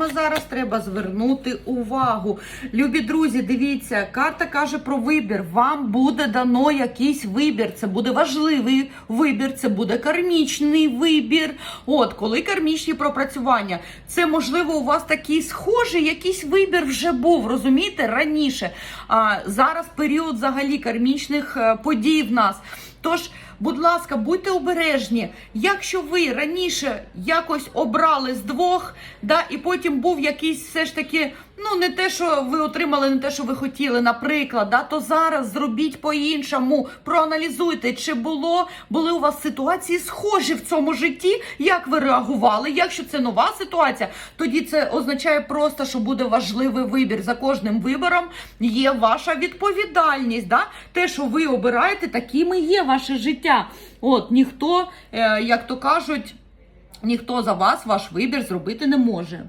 Зараз треба звернути увагу. Любі друзі, дивіться, карта каже про вибір. Вам буде дано якийсь вибір. Це буде важливий вибір, це буде кармічний вибір. От, коли кармічні пропрацювання, це можливо у вас такий схожий, якийсь вибір вже був, розумієте, раніше. А зараз період взагалі кармічних е, подій в нас. Тож, будь ласка, будьте обережні. Якщо ви раніше якось обрали з двох, да, і потім був якийсь все ж таки, ну не те, що ви отримали, не те, що ви хотіли, наприклад, да, то зараз зробіть по-іншому. Проаналізуйте, чи було були у вас ситуації схожі в цьому житті, як ви реагували. Якщо це нова ситуація, тоді це означає просто, що буде важливий вибір. За кожним вибором є ваша відповідальність. Да? Те, що ви обираєте, таким і є ваше життя. От ніхто, е, як то кажуть, ніхто за вас ваш вибір зробити не може.